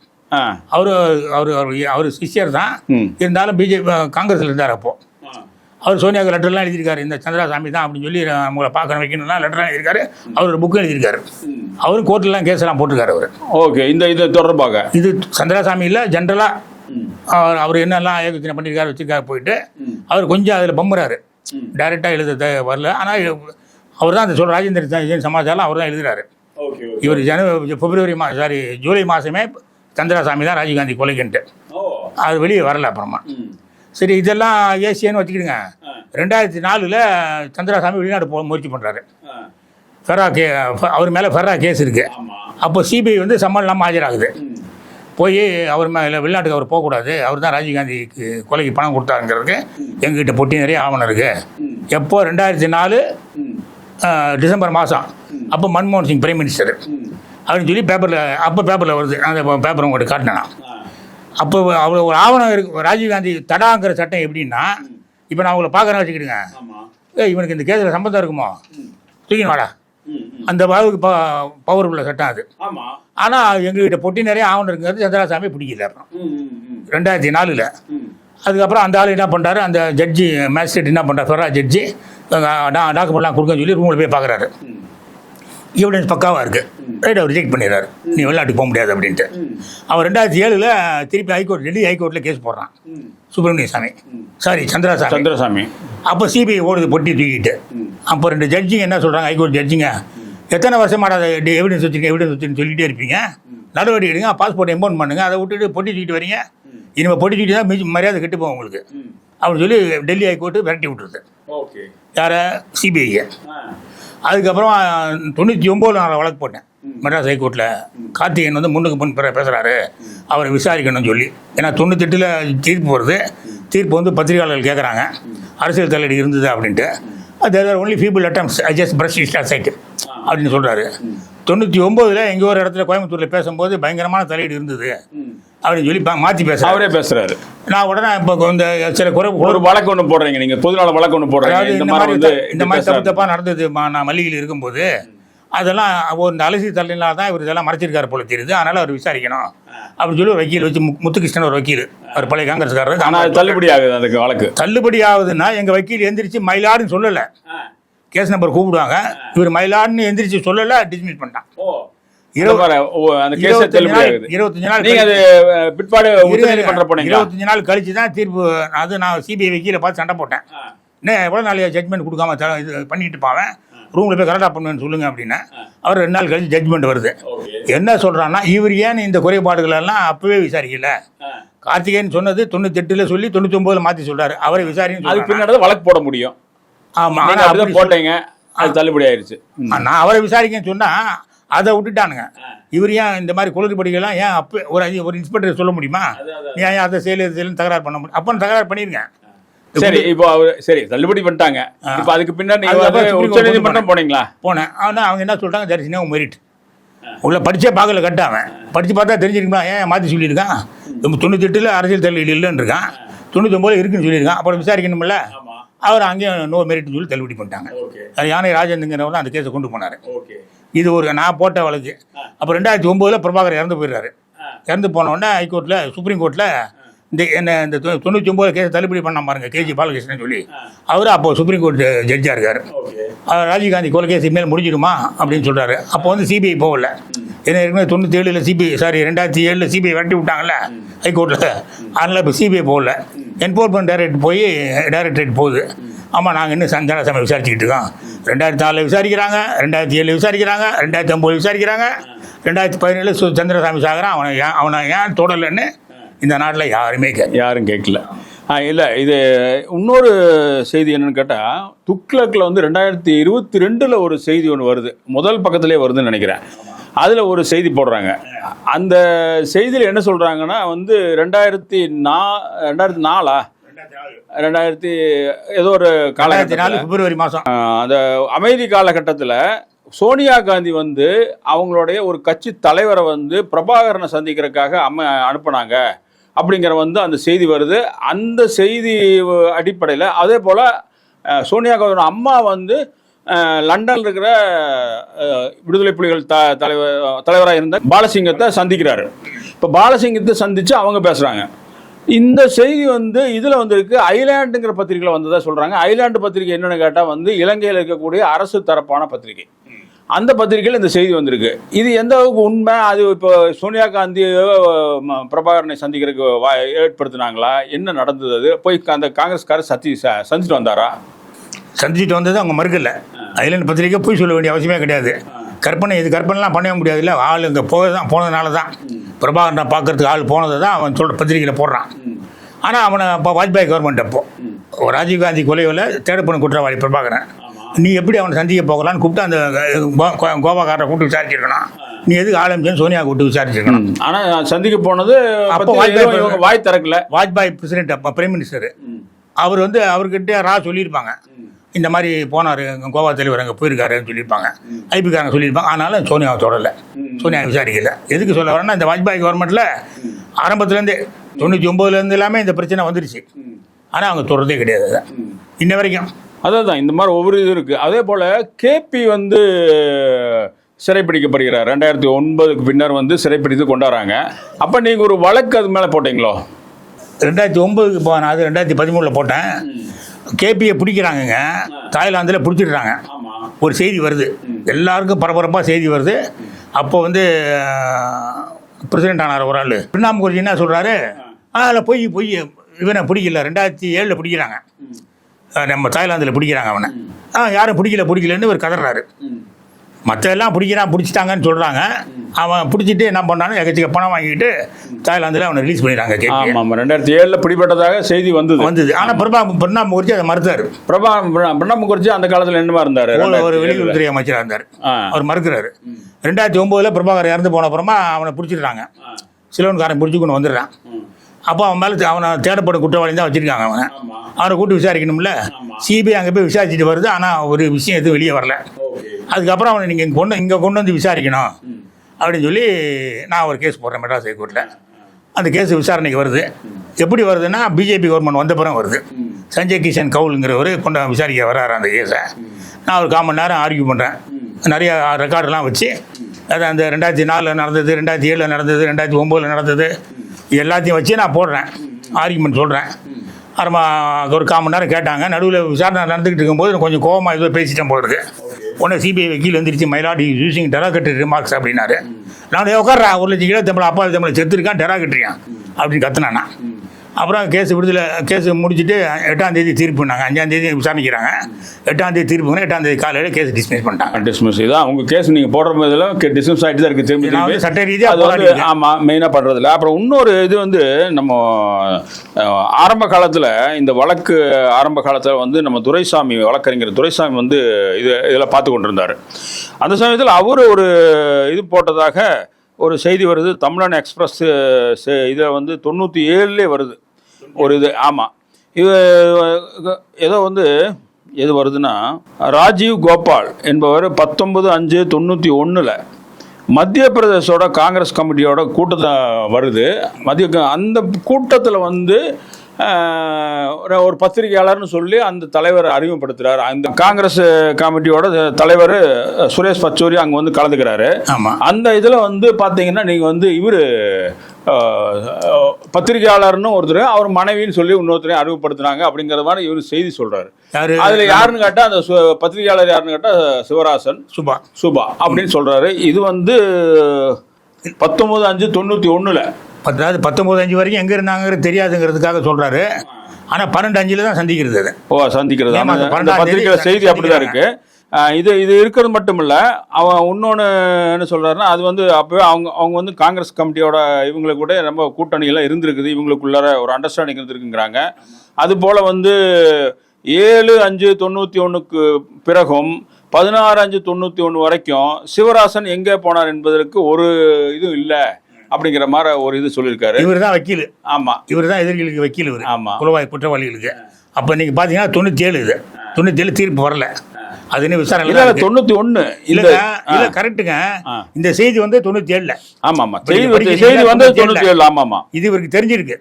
அவர் அவர் அவர் அவர் சிஷ்யர் தான். இருந்தாலும் பிஜேபி காங்கிரஸில் இருந்தார் அப்போ. அவர் சோனியாவுக்கு லெட்டர்லாம் எழுதியிருக்காரு. இந்த சந்திராசாமி தான் அப்படின்னு சொல்லி உங்களை பார்க்கணும் வைக்கணும்னா லெட்டர்லாம் எழுதியிருக்காரு. அவர் ஒரு புக்கும் எழுதியிருக்காரு. அவரும் கோர்ட்லலாம் கேஸ்லாம் போட்டிருக்காரு அவர். ஓகே இந்த இது தொடர்பாக? இது சந்திராசாமி இல்லை ஜென்ரலாக அவர் அவர் என்னெல்லாம் யோசனை பண்ணியிருக்காரு வச்சிருக்காரு போயிட்டு அவர் கொஞ்சம் அதில் பம்புறாரு. டைரெக்டாக எழுத வரல. ஆனால் அவர் தான் அந்த சொல் ராஜேந்திர சமாச்சாரம் அவர் தான் எழுதுறாரு. ஓகே இவர் ஜன பிப்ரவரி மா சாரி ஜூலை மாதமே சந்திராசாமி தான் ராஜீவ்காந்தி கொலைக்குன்ட்டு. ஓ. அது வெளியே வரல அப்புறமா. சரி இதெல்லாம் ஏசியன்னு வச்சுக்கிடுங்க. ரெண்டாயிரத்தி நாலில் சந்திராசாமி வெளிநாடு போக முயற்சி பண்ணுறாரு ஃபெரா கே அவர் மேலே ஃபெரா கேஸ் இருக்குது அப்போ சிபிஐ வந்து சம்மன் இல்லாமல் ஆஜராகுது. போய் அவர் மேலே வெளிநாட்டுக்கு அவர் போகக்கூடாது. அவர் தான் ராஜீவ்காந்திக்கு கொலைக்கு பணம் கொடுத்தாருங்கிறதுக்கு எங்ககிட்ட பொட்டி நிறைய ஆவணம் இருக்குது எப்போ ரெண்டாயிரத்தி நாலு டிசம்பர் மாதம் அப்போ மன்மோகன் சிங் பிரைம் மினிஸ்டர் அப்படின்னு சொல்லி பேப்பரில் அப்போ பேப்பரில் வருது. அந்த பேப்பர் உங்கள்கிட்ட காட்டினேன் அப்போ அவ்வளோ ஒரு ஆவணம் இருக்கு. ராஜீவ்காந்தி தடாங்கிற சட்டம் எப்படின்னா இப்போ நான் உங்களை பார்க்குறேன் வச்சுக்கிடுங்க. ஏய் இவனுக்கு இந்த கேஸில் சம்மந்தம் இருக்குமோ? தூக்கின்னு வாடா. அந்த அளவுக்கு ப பவர் உள்ள சட்டம் அது. ஆனால் எங்ககிட்ட பொட்டி நிறைய ஆவணம் இருக்கிறது சந்திராசாமி பிடிக்கல. ரெண்டாயிரத்தி நாலில். அதுக்கப்புறம் அந்த ஆள் என்ன பண்ணுறாரு அந்த ஜட்ஜி மேஜிஸ்ட்ரேட் என்ன பண்ணுறாரு ஃபெரா ஜட்ஜி டாக்குமெண்ட்லாம் கொடுக்கன்னு சொல்லி ரூமில் போய் பார்க்குறாரு எவிடன்ஸ் பக்காவாக இருக்குது ரைட் அவர் ரிஜெக்ட் பண்ணிடுறாரு. நீ வெளிநாட்டுக்கு போக முடியாது அப்படின்ட்டு. ம் அவன் ரெண்டாயிரத்தி ஏழில் திருப்பி ஹைகோர்ட் டெல்லி ஹைகோர்ட்டில் கேஸ் போடுறான். சுப்பிரமணிய சாமி. சாரி சந்திராசாமி. சந்திரசாமி. அப்போ சிபிஐ ஓடுது பொட்டி தூக்கிட்டு. அப்போ ரெண்டு ஜட்ஜிங்க என்ன சொல்கிறாங்க ஹைகோர்ட் ஜட்ஜிங்க எத்தனை வருஷமாடா எவிடன்ஸ் வச்சுருங்க எவிடன்ஸ் வச்சுன்னு சொல்லிட்டே இருப்பீங்க. நடவடிக்கை எடுங்க பாஸ்போர்ட் எம்பவுண்ட் பண்ணுங்க அதை விட்டுட்டு பொட்டி தூக்கிட்டு வரீங்க. இனிமேல் பொட்டி தூக்கிட்டு தான் மிஞ்சி மரியாதை கெட்டு போகும் உங்களுக்கு. அப்படின்னு சொல்லி டெல்லி ஹைகோர்ட்டு விரட்டி விட்டுருது. ஓகே. யாரை? சிபிஐயை அதுக்கப்புறம் தொண்ணூற்றி ஒம்போது நான் வழக்கு போட்டேன். மெட்ராஸ் ஹைகோர்ட்டில் கார்த்திகேயன் வந்து முன்னுக்கு முன் பிற பேசுகிறாரு அவரை விசாரிக்கணும்னு சொல்லி. ஏன்னா தொண்ணூத்தெட்டில் தீர்ப்பு வருது தீர்ப்பு வந்து பத்திரிகையாளர்கள் கேட்குறாங்க அரசியல் தலையீடு இருந்தது அப்படின்ட்டு. அது only feeble attempts I just brush it a side அப்படின்னு சொல்கிறாரு தொண்ணூற்றி ஒம்போதில் எங்கேயோ ஒரு இடத்துல கோயம்புத்தூரில் பேசும்போது பயங்கரமான தலையீடு இருந்தது. அப்படின்னு சொல்லி பா- மாற்றி பேசுகிறார் அவரே பேசுறாரு. நான் உடனே இப்போ இந்த சில குறை ஒரு வழக்கு ஒன்று போடுறீங்க நீங்க. பொதுநல வழக்கு ஒன்று போடுறீங்க. இந்த மாதிரி இந்த மாதிரி தப்பு தப்பாக நடந்தது நான் மல்லிகையில் இருக்கும்போது அதெல்லாம் ஒரு இந்த அலசி தள்ளினால தான் இவர் இதெல்லாம் மறைச்சிருக்காரு போல தெரியுது. அதனால் அவர் விசாரிக்கணும். அப்படின்னு சொல்லி ஒரு வக்கீல் வச்சு முத்துகிருஷ்ணன் ஒரு வக்கீல் அவர் பழைய காங்கிரஸ்காரர். ஆனா அது தள்ளுபடி ஆகுது அதுக்கு வழக்கு. தள்ளுபடி ஆகுதுன்னா எங்கள் வக்கீல் எந்திரிச்சு மயிலாடுன்னு சொல்லலை. கேஸ் நம்பர் கூப்பிடுவாங்க. இவர் மயிலாடுன்னு எந்திரிச்சு சொல்லலை டிஸ்மிஸ் பண்ணிட்டான். இருபத்தஞ்சு நாள் இருபத்தஞ்சு நாள் கழிச்சு- நாள் தான் தீர்ப்பு அது நான் சிபிஐ வக்கீலை பார்த்து சண்டை போட்டேன். என்ன எவ்வளோ நாளைய ஜட்மெண்ட் கொடுக்காம இது பண்ணிட்டு பாவேன் ரூமில் போய் கரெக்டாக பண்ணுவேன்னு சொல்லுங்க அப்படின்னா அவர் ரெண்டு நாள் கழிச்சு ஜட்மெண்ட் வருது. என்ன சொல்கிறான்னா இவர் ஏன் இந்த குறைபாடுகள் எல்லாம் அப்பவே விசாரிக்கல. கார்த்திகேயன் சொன்னது தொண்ணூத்தெட்டில் சொல்லி தொண்ணூத்தொம்பதில் மாற்றி சொல்றாரு. அவரை விசாரின்னு அதுக்கு சொல்றாரு? பின்னாடி வழக்கு போட முடியும். ஆமாம் ஆனால் அப்படிதான் போட்டீங்க. அது தள்ளுபடி ஆயிருச்சு ம். நான் அவரை விசாரிக்கன்னு சொன்னால் அதை விட்டுட்டானுங்க. இவர் ஏன் இந்த மாதிரி குளறுபடிகள்லாம் ஏன் அப்போ ஒரு ஒரு இன்ஸ்பெக்டர் சொல்ல முடியுமா? நீ ஏன் அதை செயல் இது செயல்னு தகராறு பண்ண முடியும்? அப்போ தகராறு பண்ணிருங்க. சரி இப்போ அவர் சரி தள்ளுபடி பண்ணிட்டாங்க. இப்போ அதுக்கு பின்னாடி உச்ச நீதிமன்றம் போனீங்களா? போனேன். ஆனால் அவங்க என்ன சொல்லிட்டாங்க தரிசனே மெரிட் உள்ள படிச்சே பார்க்கல கட்டாவன் படித்து பார்த்தா தெரிஞ்சிருக்குமா? ஏன் மாற்றி சொல்லியிருக்கான்? தொண்ணூத்தெட்டில் அரசியல் தலையீடு இல்லைன்னு இருக்கான் தொண்ணூத்தொம்பது இருக்குன்னு சொல்லியிருக்கான். அப்புறம் விசாரிக்கணும்ல? அவர் அங்கேயும் நோ மெரிட்னு சொல்லி தள்ளுபடி பண்ணிட்டாங்க. அது யானை ராஜேந்திரங்கிறவர் அந்த கேஸை கொண்டு போனார். இது ஒரு நான் போட்ட வழக்கு. அப்போ ரெண்டாயிரத்தி ஒம்போதில் பிரபாகர் இறந்து போயிடுறாரு. இறந்து போன உடனே ஹைகோர்ட்டில் சுப்ரீம் கோர்ட்டில் இந்த என்ன இந்த தொண்ணூற்றி ஒம்பது கேஸ் தள்ளுபடி பண்ண பாருங்க கேஜி பாலகிருஷ்ணன் சொல்லி. அவர் அப்போ சுப்ரீம் கோர்ட் ஜட்ஜாக இருக்கார். அவர் ராஜீவ்காந்தி கொலை கேஸ் இனிமேல் முடிஞ்சிடுமா அப்படின்னு சொல்கிறாரு அப்போ வந்து சிபிஐ போகல. ஏன்னா ஏற்கனவே தொண்ணூற்றி ஏழில் சிபிஐ சாரி ரெண்டாயிரத்தி ஏழில் சிபிஐ வெட்டி விட்டாங்கல்ல ஹைகோர்ட்டில் அதனால் இப்போ சிபிஐ போகல. என்ஃபோர்ஸ்மெண்ட் டைரக்ட் போய் டைரக்டரேட் போகுது. ஆமாம் நாங்கள் இன்னும் சந்தான சமயம் விசாரிச்சுக்கிட்டு இருக்கோம். ரெண்டாயிரத்தி நாலில் விசாரிக்கிறாங்க ரெண்டாயிரத்தி ஏழில் விசாரிக்கிறாங்க ரெண்டாயிரத்தி ஒம்பது விசாரிக்கிறாங்க ரெண்டாயிரத்தி பதினேழு சு சந்திரசாமி சாகரன் அவனை ஏன் அவனை ஏன் தொடலைன்னு இந்த நாட்டில் யாருமே கே யாரும் கேட்கல. ஆ இல்லை இது இன்னொரு செய்தி என்னென்னு கேட்டால் துக்ளக்கில் வந்து ரெண்டாயிரத்தி இருபத்தி ரெண்டில் ஒரு செய்தி ஒன்று வருது. முதல் பக்கத்திலே வருதுன்னு நினைக்கிறேன். அதில் ஒரு செய்தி போடுறாங்க. அந்த செய்தியில் என்ன சொல்கிறாங்கன்னா வந்து ரெண்டாயிரத்தி நா ரெண்டாயிரத்தி நாலா? ரெண்டாயிரத்தி ஏதோ ஒரு காலகட்டத்தில். பிப்ரவரி மாதம் அந்த அமைதி காலகட்டத்தில் சோனியா காந்தி வந்து அவங்களுடைய ஒரு கட்சி தலைவரை வந்து பிரபாகரனை சந்திக்கிறதுக்காக அம்ம அனுப்புனாங்க. அப்படிங்கிற வந்து அந்த செய்தி வருது. அந்த செய்தி அடிப்படையில் அதே போல் சோனியா காந்தியோட அம்மா வந்து லண்டனில் இருக்கிற விடுதலை புலிகள் த தலைவர் தலைவராக இருந்த பாலசிங்கத்தை சந்திக்கிறாரு. இப்போ பாலசிங்கத்தை சந்தித்து அவங்க பேசுகிறாங்க இந்த செய்தி வந்து இதில் வந்திருக்கு. ஐலாண்டுங்கிற பத்திரிகையில் வந்ததாக சொல்கிறாங்க ஐலாண்டு பத்திரிகை என்னென்னு கேட்டால் வந்து இலங்கையில் இருக்கக்கூடிய அரசு தரப்பான பத்திரிகை. அந்த பத்திரிகையில் இந்த செய்தி வந்திருக்கு. இது எந்த அளவுக்கு உண்மை? அது இப்போ சோனியா காந்தி பிரபாகரனை சந்திக்கிறதுக்கு வா ஏற்படுத்தினாங்களா? என்ன நடந்தது அது? போய் அந்த காங்கிரஸ்காரர் சத்தி ச- சந்திச்சுட்டு வந்தாரா? சந்திச்சுட்டு வந்தது அவங்க மறுக்கல. ஐலண்ட் பத்திரிக்கை போய் சொல்ல வேண்டிய அவசியமே கிடையாது. கற்பனை இது கற்பனைலாம் பண்ணவே முடியாதுல்ல. ஆள் இங்கே போக தான் போனதுனால தான் பிரபாகரனை பார்க்கறதுக்கு ஆள் போனதை தான் அவன் சொல்கிற பத்திரிக்கையில் போடுறான். ஆனால் அவனை இப்போ வாஜ்பாய் கவர்மெண்ட் அப்போ. ராஜீவ்காந்தி கொலையில் தேடப்படும் குற்றவாளி பிரபாகரன். நீ எப்படி அவனை சந்திக்க போகலான்னு கூப்பிட்டு அந்த கோ- கோ- கோவாக்காரரை கூப்பிட்டு விசாரிச்சிருக்கணும். நீ எதுக்கு ஆலமிச்சன் சோனியா கூப்பிட்டு விசாரிச்சிருக்கணும். ஆனா சந்திக்க போனது அப்போ வாஜ்பாய் வாய் திறக்கல. வாஜ்பாய் பிரசிடென்ட் அப்போ பிரைம் மினிஸ்டர் அவர் வந்து அவர்கிட்ட ரா சொல்லியிருப்பாங்க. இந்த மாதிரி போனார் கோவா தலைவர் அங்கே போயிருக்காருன்னு சொல்லியிருப்பாங்க. ஐபிக்காரங்க சொல்லியிருப்பாங்க. ஆனாலும் சோனியாவை தொடரல. சோனியா விசாரிக்கல. எதுக்கு சொல்ல வரேன்னா இந்த வாஜ்பாய் கவர்மெண்ட்டில் ஆரம்பத்துலேருந்தே தொண்ணூற்றி ஒம்போதுலேருந்து எல்லாமே இந்த பிரச்சனை வந்துருச்சு. ஆனால் அவங்க தொடர்றதே கிடையாது அதை. இன்ன வரைக்கும். அதான் இந்த மாதிரி ஒவ்வொரு இது இருக்கு. அதே போல கேபி வந்து சிறைப்பிடிக்கப்படுகிறார். ரெண்டாயிரத்தி ஒன்பதுக்கு பின்னர் வந்து சிறைப்பிடித்து கொண்டாடுறாங்க. அப்ப நீங்க ஒரு வழக்கு அது மேல போட்டீங்களோ? ரெண்டாயிரத்தி ஒம்பதுக்கு போனேன் அது ரெண்டாயிரத்தி பதிமூணில் போட்டேன். கேபியை பிடிக்கிறாங்கங்க தாய்லாந்தில் பிடிச்சிடுறாங்க. ஒரு செய்தி வருது. எல்லாருக்கும் பரபரப்பாக செய்தி வருது. அப்போ வந்து பிரசிடென்ட் ஆனார் ஒரு ஆள். பிரணாப் முகர்ஜி என்ன சொல்கிறாரு அதில் பொய் பொய் இவனை பிடிக்கல. ரெண்டாயிரத்தி ஏழில் பிடிக்கிறாங்க. நம்ம தாய்லாந்தில் பிடிக்கிறாங்க அவனை. ஆ யாரும் பிடிக்கல பிடிக்கலன்னு இவர் கதறாரு. மற்ற எல்லாம் பிடிக்கிறான் பிடிச்சிட்டாங்கன்னு சொல்கிறாங்க அவன் பிடிச்சிட்டு என்ன பண்ணாலும் எக்கச்சக்க பணம் வாங்கிட்டு தாய்லாந்தில் அவனை ரிலீஸ் பண்ணிடுறாங்க கேபி ஆமா ஆமா. ரெண்டாயிரத்தி ஏழுல பிடிபட்டதாக செய்தி வந்தது. வந்தது. ஆனால் பிரபா பிரணாப் முகர்ஜி அதை மறுத்தார். பிரபா பிரணாப் முகர்ஜி அந்த காலத்துல என்னமா இருந்தாரு? ஒரு? வெளியுறவுத்துறை அமைச்சராக இருந்தார். அவர் மறுக்கிறாரு. ரெண்டாயிரத்தி ஒம்போதில் பிரபாகர் இறந்து போன அப்புறமா அவனை பிடிச்சிடுறாங்க. சிலவன்காரன் பிடிச்சி கொண்டு வந்துடுறான். அப்போ அவன் மேலே அவனை தேடப்படும் குற்றவாளி தான் வச்சுருக்காங்க அவனை. அவனை கூட்டு விசாரிக்கணும்ல. சிபிஐ அங்கே போய் விசாரிச்சுட்டு வருது. ஆனால் ஒரு விஷயம் எதுவும் வெளியே வரல. அதுக்கப்புறம் அவனை நீங்கள் கொண்டு இங்கே கொண்டு வந்து விசாரிக்கணும் அப்படின்னு சொல்லி நான் ஒரு கேஸ் போடுறேன் மெட்ராஸ் ஹைகோர்ட்டில் அந்த கேஸ் விசாரணைக்கு வருது. எப்படி வருதுன்னா பிஜேபி கவர்மெண்ட் வந்த பிறகு வருது. சஞ்சய் கிஷன் கவுலுங்கிறவர் கொண்டு விசாரிக்க வர்றாரு அந்த கேஸை நான் ஒரு கால் மணி நேரம் ஆர்கியூ பண்ணுறேன் நிறைய ரெக்கார்டெல்லாம் வச்சு அது அந்த ரெண்டாயிரத்தி நாலில் நடந்தது ரெண்டாயிரத்தி ஏழில் நடந்தது ரெண்டாயிரத்தி ஒம்போதில் நடந்தது எல்லாத்தையும் வச்சு நான் போடுறேன். ஆர்கியூமெண்ட் சொல்கிறேன் அப்புறமா ஒரு கால் மணி நேரம் கேட்டாங்க. நடுவில் விசாரணை நடந்துக்கிட்டு இருக்கும்போது கொஞ்சம் கோவமாக ஏதோ பேசிட்டேன் இருக்கு. உடனே சிபிஐ வக்கீல் எந்திரிச்சு மயிலாடி யூசிங் டெராகட்டரி ரிமார்க்ஸ் அப்படின்னாரு. நான் உட்கார்றேன் ஒரு லட்சம் கிலோ தமிழ் அப்பா தமிழ் செத்துருக்கான் டெராகட்டுறியான் அப்படின்னு கத்துனானா. அப்புறம் கேஸ் விடுதலை கேஸ் முடிச்சுட்டு எட்டாம் தேதி தீர்ப்புனாங்க அஞ்சாம் தேதி விசாரிக்கிறாங்க. எட்டாம் தேதி தீர்ப்புங்க எட்டாம் தேதி காலையில் கேஸ் டிஸ்மிஸ் பண்ணிட்டாங்க. டிஸ்மிஸ் இதான் உங்க கேஸ் நீங்க போடுற போதுல டிஸ்மிஸ் ஆகிட்டு தான் இருக்கு திரும்பி. சட்ட ரீதியா அது வந்து போராடியிருக்கேன். ஆமா மெயினா பண்றதில்ல. அப்புறம் இன்னொரு இது வந்து நம்ம ஆரம்ப காலத்துல இந்த வழக்கு ஆரம்ப காலத்துல வந்து நம்ம துரைசாமி வழக்கறிஞர் துரைசாமி வந்து இது இதில் பார்த்து கொண்டிருந்தாரு. அந்த சமயத்தில் அவர் ஒரு இது போட்டதாக ஒரு செய்தி வருது தமிழன் எக்ஸ்பிரஸ் இதில் வந்து தொண்ணூற்றி ஏழுலே வருது. ஒரு இது ஆமாம் இது ஏதோ வந்து எது வருதுன்னா ராஜீவ் கோபால் என்பவர் பத்தொன்பது அஞ்சு தொண்ணூற்றி ஒன்றில் மத்திய பிரதேசோட காங்கிரஸ் கமிட்டியோட கூட்டத்தை வருது. மத்திய அந்த கூட்டத்தில் வந்து ஒரு- ஒரு பத்திரிகையாளர்னு சொல்லி அந்த தலைவர் அறிமுகப்படுத்துறாரு. அந்த காங்கிரஸ் கமிட்டியோட தலைவர் சுரேஷ் பச்சோரி அங்கே வந்து கலந்துக்கிறாரு. அந்த இதில் வந்து பார்த்தீங்கன்னா நீங்கள் வந்து இவர் பத்திரிகையாளர்னு ஒருத்தர் அவர் மனைவின்னு சொல்லி இன்னொருத்தரையும் அறிமுகப்படுத்துனாங்க அப்படிங்கிற மாதிரி இவர் செய்தி சொல்றாரு. அதுல யாருன்னு கேட்டா அந்த பத்திரிகையாளர் யாருன்னு கேட்டா சிவராசன் சுபா. சுபா அப்படின்னு சொல்றாரு. இது வந்து பத்தொன்பது அஞ்சு தொண்ணூத்தி ஒண்ணுல. அதாவது பத்தொம்போது அஞ்சு வரைக்கும் எங்கே இருந்தாங்கிறது தெரியாதுங்கிறதுக்காக சொல்கிறாரு ஆனால் பன்னெண்டு அஞ்சில் தான் சந்திக்கிறது அது. ஓ சந்திக்கிறது. பத்திரிகையில தேதி செய்தி அப்படிதான் இருக்கு. ஆஹ் இது இது இருக்கிறது மட்டும் இல்ல அவன் இன்னொன்னு என்ன சொல்றாருன்னா அது வந்து அப்பவே அவங்க அவங்க வந்து காங்கிரஸ் கமிட்டியோட இவங்களுக்கு கூட ரொம்ப கூட்டணியெல்லாம் இருந்திருக்குது. இவங்களுக்குள்ளார ஒரு அண்டர்ஸ்டாண்டிங் இருந்திருக்குங்கிறாங்க. அது போல வந்து ஏழு அஞ்சு தொண்ணூத்தி ஒண்ணுக்கு பிறகும் பதினாறு அஞ்சு தொண்ணூத்தி ஒன்று வரைக்கும் சிவராசன் எங்கே போனார் என்பதற்கு ஒரு இதுவும் இல்லை. அப்படிங்கிற மாதிரி ஒரு இது சொல்லியிருக்காரு. இவர் தான் வக்கீல். ஆமா. இவர் தான் எதிரிகளுக்கு வக்கீல் இவர். ஆமா. குலவாய் குற்றவாளிகளுக்கு. அப்போ நீங்கள் பார்த்தீங்கன்னா தொண்ணூற்றி ஏழு இது. தொண்ணூற்றி ஏழு தீர்ப்பு வரல. அது இன்னும் விசாரணை இல்ல இல்ல, தொண்ணூத்தி ஒண்ணு இல்லைங்க இல்லை கரெக்டுங்க. இந்த செய்தி வந்து தொண்ணூற்றி ஏழில் ஆமா ஆமா செய்தி வந்து- தொண்ணூத்தி தொண்ணூத்தி ஏழு ஆமா ஆமா இது இவருக்கு தெரிஞ்சிருக்கு.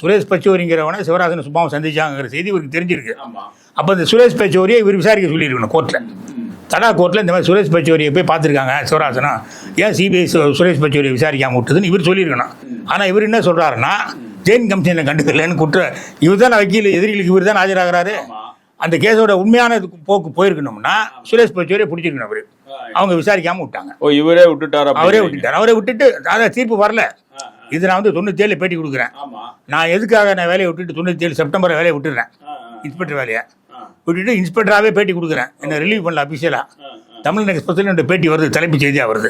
சுரேஷ் பச்சோரிங்கிறவனை சிவராசன் சுபாவும் சந்திச்சாங்கிற செய்தி இவருக்கு தெரிஞ்சிருக்கு. அப்போ இந்த சுரேஷ் பச்சோரியை இவர் விசாரிக்க சொல்லியிருக்கணும் கோர்ட்டில் தடா கோர்ட்டில் இந்த மாதிரி சுரேஷ் பச்சோரியை போய் பார்த்துருக்காங்க சிவராசனா. ஏன் சிபிஐ சுரேஷ் பச்சோரியை விசாரிக்காம விட்டுதுன்னு இவர் சொல்லியிருக்கணும். ஆனால் இவர் என்ன சொல்கிறாருன்னா ஜெயின் கமிஷனில் கண்டுக்கலன்னு குற்ற இவர் தான் வக்கீல் எதிரிகளுக்கு இவர் தான் ஆஜராகிறாரு அந்த கேஸோட உண்மையான போக்கு போயிருக்கணும்னா சுரேஷ் பச்சோரியை பிடிச்சிருக்கணும் அவர் அவங்க விசாரிக்காம விட்டாங்க. ஓ இவரே விட்டுட்டாரு அவரே. விட்டுட்டார். அவரே விட்டுட்டு அதான் தீர்ப்பு வரல. இது நான் வந்து தொண்ணூத்தேழு பேட்டி கொடுக்குறேன். நான் எதுக்காக நான் வேலையை விட்டுட்டு தொண்ணூத்தேழு செப்டம்பர் வேலையை விட்டுடுறேன் இன்ஸ்பெக்டர் வேலையை. விட்டுட்டு இன்ஸ்பெக்டராகவே பேட்டி கொடுக்குறேன். என்ன ரிலீவ் பண்ணல அஃபிஷியலாக தமிழ் எக்ஸ்பிரஸில் என்னோட பேட்டி வருது தலைப்புச் செய்தியாக வருது.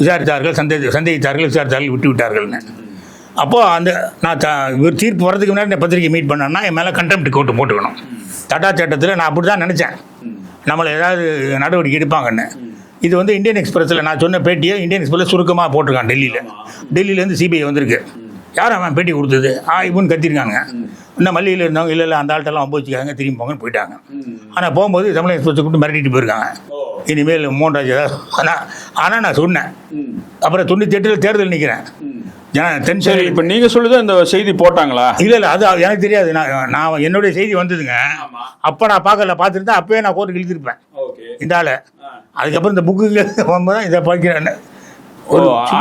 விசாரித்தார்கள் சந்தேக சந்தேகித்தார்கள் விசாரித்தார்கள் விட்டு விட்டார்கள்னு அப்போது அந்த நான் த இவர் தீர்ப்பு வரதுக்கு முன்னாடி நான் பத்திரிக்கை மீட் பண்ணேன்னா என் மேலே கண்டெம்ட் கோட்டு போட்டுக்கணும். தட்டா சட்டத்தில் நான் அப்படி தான் நினச்சேன் நம்மளை ஏதாவது நடவடிக்கை எடுப்பாங்கன்னு. இது வந்து இந்தியன் எக்ஸ்பிரஸில் நான் சொன்ன பேட்டியை இந்தியன் எக்ஸ்பிரஸ் சுருக்கமாக போட்டிருக்கான் டெல்லியில். டெல்லியிலேருந்து சிபிஐ வந்திருக்கு. யார் அவன் பேட்டி கொடுத்தது? ஆ இவன்னு கத்திருக்காங்க இன்னும் மல்லிகையில் இருந்தவங்க இல்லை இல்லை அந்த ஆள்கிட்டலாம் வச்சுக்காங்க திரும்பி போங்கன்னு போயிட்டாங்க. ஆனால் போகும்போது தமிழ் எக்ஸ்பிரஸ் கூப்பிட்டு மிரட்டிட்டு போயிருக்காங்க. இனிமேல் மோகன்ராஜ் ஏதாவது ஆனால் ஆனால் நான் சொன்னேன். அப்புறம் தொண்ணூற்றி எட்டில் தேர்தல் நிற்கிறேன் ஜன தென் சரி இப்போ நீங்கள் சொல்லுதான் இந்த செய்தி போட்டாங்களா? இல்லை இல்லை அது எனக்கு தெரியாது. நான் நான் என்னுடைய செய்தி வந்ததுங்க. அப்போ நான் பார்க்கல பார்த்துருந்தா அப்போயே நான் கோர்ட்டுக்கு இழுத்துருப்பேன். ஓகே. இந்த ஆளை. அதுக்கப்புறம் இந்த புக்கு போகும்போது தான் இதை படிக்கிறேன் ஓ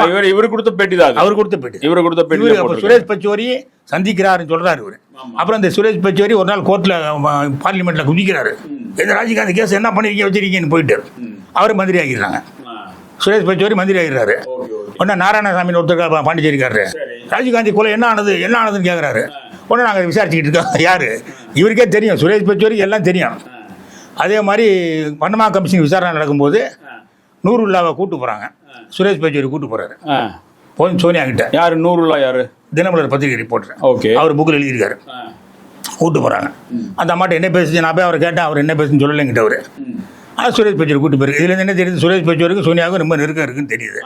இவர் இவர் கொடுத்த பேட்டி தான். அவர் கொடுத்த பேட்டி இவர் கொடுத்த பேட்டி சுரேஷ் பச்சோரி சந்திக்கிறாருன்னு சொல்றாரு இவர். அப்புறம் இந்த சுரேஷ் பச்சோரி ஒரு நாள் கோர்ட்டில் பார்லிமெண்ட்டில் குதிக்கிறாரு. எந்த ராஜீவ்காந்தி கேஸ் என்ன பண்ணிருக்கீங்க வச்சிருக்கீங்கன்னு போயிட்டு. அவர் மந்திரி ஆகிடுறாங்க. சுரேஷ் பச்சோரி மந்திரி ஆகிடுறாரு. உடனே நாராயணசாமி ஒருத்தர் பாண்டிச்சேரிக்காரரு. ராஜீவ்காந்தி கொலை என்ன ஆனது என்ன ஆனதுன்னு கேட்குறாரு உடனே நாங்கள் விசாரிச்சுக்கிட்டு இருக்கோம். யார்? இவருக்கே தெரியும். சுரேஷ் பச்சோரி எல்லாம் தெரியும். அதே மாதிரி பன்னமா கமிஷன் விசாரணை நடக்கும்போது நூறுல்லாவை கூட்டு போகிறாங்க சுரேஷ் பச்சோரி கூட்டு போகிறாரு போய் சோனியா கிட்ட. யாரு? நூறுல்லா யாரு? தினமலர் பத்திரிகை ரிப்போர்ட்டர் ஓகே. அவர் புக்கில் எழுதியிருக்காரு. கூட்டு போகிறாங்க அந்த அம்மாட்ட என்ன பேசுச்சு? நான் போய் அவரை கேட்டேன். அவர் என்ன பேசுன்னு சொல்லலைங்கிட்ட அவர். ஆனால் சுரேஷ் பச்சோரி கூட்டு போயிருக்கு இதுல என்ன தெரியுது? சுரேஷ் பச்சோருக்கு சோனியாவுக்கும் ரொம்ப நெருக்கம் இருக்குன்னு தெரியுது.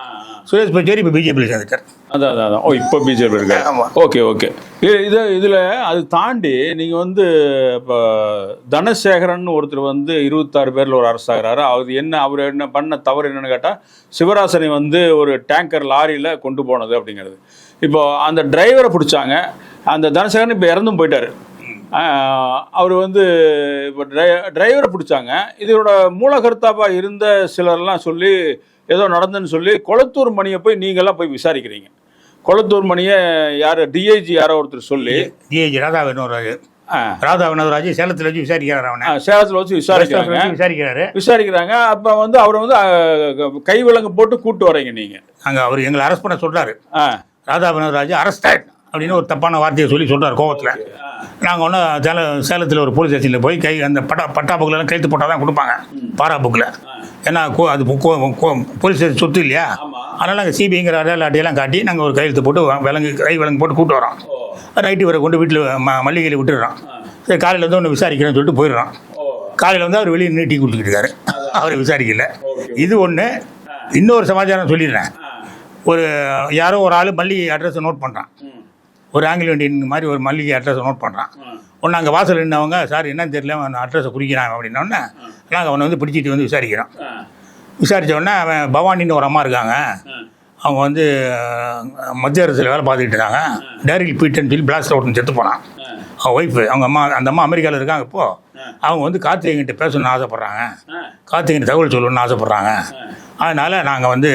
சுரேஷ் பச்சோரி இப்போ பிஜேபியில் சேர்ந்துட்டார். அதான் அதான் அதான். ஓ இப்போ பிஜேபி இருக்கு ஆமா. Okay okay. இது இது இதில் அது தாண்டி நீங்கள் வந்து இப்போ தனசேகரன் ஒருத்தர் வந்து இருபத்தாறு பேரில் ஒரு அரசாகிறாரு. அது என்ன அவர் என்ன பண்ண தவறு என்னன்னு கேட்டால் சிவராசனை வந்து ஒரு டேங்கர் லாரியில் கொண்டு போனது அப்படிங்கிறது. இப்போ அந்த டிரைவரை பிடிச்சாங்க. அந்த தனசேகரன் இப்போ இறந்தும் போயிட்டாரு. அவர் வந்து இப்போ டிரை டிரைவரை பிடிச்சாங்க. இதோட மூலகர்த்தாவா இருந்த சிலர்லாம் சொல்லி ஏதோ நடந்துன்னு சொல்லி கொளத்தூர் மணியை போய் நீங்களாம் போய் விசாரிக்கிறீங்க. கொளத்தூர் மணியை யார் டிஐஜி யாரோ ஒருத்தர் சொல்லி. டிஐஜி ராதா வினோராஜ் ராதா வினோராஜ் சேலத்தில் வச்சு விசாரிக்கிறார் அவனை. சேலத்தில் வச்சு விசாரிக்கிறாங்க. விசாரிக்கிறாரு. விசாரிக்கிறாங்க. அப்போ வந்து அவரை வந்து கை விலங்கு போட்டு கூட்டு வரீங்க நீங்கள் அங்கே அவர் எங்களை அரெஸ்ட் பண்ண சொல்றாரு. ஆ. ராதா வினோராஜ் அரெஸ்டட் அப்படின்னு ஒரு தப்பான வார்த்தையை சொல்லி சொல்றாரு கோவத்தில். நாங்கள் ஒன்று சேல சேலத்தில் ஒரு போலீஸ் ஸ்டேஷனில் போய் கை அந்த பட்டா பட்டா புக்கிலலாம் கையெழுத்து போட்டால் தான் கொடுப்பாங்க. பாரா புக்கில். ஏன்னா கோ- அது போலீஸ் ஸ்டேஷன் சொத்து இல்லையா? அதனால் நாங்கள் சிபிஐங்கிற அடையாள அட்டையெல்லாம் காட்டி நாங்கள் ஒரு கையெழுத்து போட்டு விலங்கு கை விலங்கு போட்டு கூட்டு வரோம் நைட்டு இவரை கொண்டு வீட்டில் ம மல்லிகையில் விட்டுடுறோம். சரி காலையில் வந்து ஒன்று விசாரிக்கிறேன்னு சொல்லிட்டு போயிடுறோம். காலையில் வந்து அவர் வெளியே நின்று டீ கொடுத்துக்கிட்டு இருக்காரு அவரை விசாரிக்கல. இது ஒன்று இன்னொரு சமாச்சாரம் சொல்லிடுறேன். ஒரு யாரோ ஒரு ஆள் மல்லிகை அட்ரஸை நோட் பண்ணுறான் ஒரு ஆங்கில இண்டியன் மாதிரி ஒரு மல்லிகை அட்ரஸை நோட் பண்ணுறான் ஒன்று அங்கே வாசல் நின்றவங்க சார் என்னன்னு தெரியல அவன் அட்ரஸை குறிக்கிறான் அப்படின்னோடனே நாங்கள் அவனை வந்து பிடிச்சிட்டு வந்து விசாரிக்கிறோம். விசாரித்த உடனே அவன் பவானின்னு ஒரு அம்மா இருக்காங்க. அவங்க வந்து மத்திய அரசில் வேலை பார்த்துக்கிட்டு இருக்காங்க. டேரில் பீட்டன் சொல்லி பிளாஸ்ட் அவுட்னு செத்து போனான். அவன் ஒய்ஃபு அவங்க அம்மா அந்த அம்மா அமெரிக்காவில் இருக்காங்க இப்போது அவங்க வந்து கார்த்திகிட்ட பேசணும்னு ஆசைப்பட்றாங்க. கார்த்திகிட்ட தகவல் சொல்லணும்னு ஆசைப்பட்றாங்க. அதனால் நாங்கள் வந்து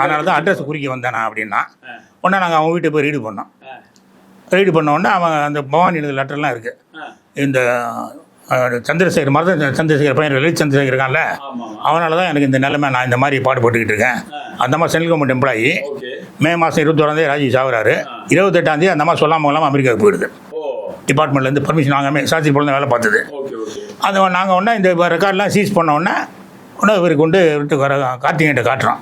அதனால தான் அட்ரஸ் குறிக்க வந்தேன் அப்படின்னா உடனே நாங்கள் அவங்க வீட்டை போய் ரீடு பண்ணோம். ரீடு பண்ண உடனே அவன் அந்த பவானி எழுத லெட்டர்லாம் இருக்குது இந்த சந்திரசேகர் மருத சந்திரசேகர் பையன் லலித் சந்திரசேகர் இருக்கான்ல? அவனால தான் எனக்கு இந்த நிலைமை நான் இந்த மாதிரி பாடுபட்டுக்கிட்டு இருக்கேன். அந்த அம்மா சென்ட்ரல் கவர்மெண்ட் எம்ப்ளாயி மே மாதம் இருபத்தோராந்தேதி ராஜீவ் சாகுறாரு இருபத்தெட்டாந்தேதி அந்த அம்மா சொல்லாமல் இல்லாமல் அமெரிக்காவுக்கு போயிடுது. டிபார்ட்மெண்ட்லேருந்து பர்மிஷன் வாங்காமல் சாட்சி போல வேலை பார்த்தது. அது நாங்கள் உடனே இந்த ரெக்கார்ட்லாம் சீஸ் பண்ண உடனே இவருக்கு கொண்டு வர கார்த்திகிட்ட காட்டுறோம்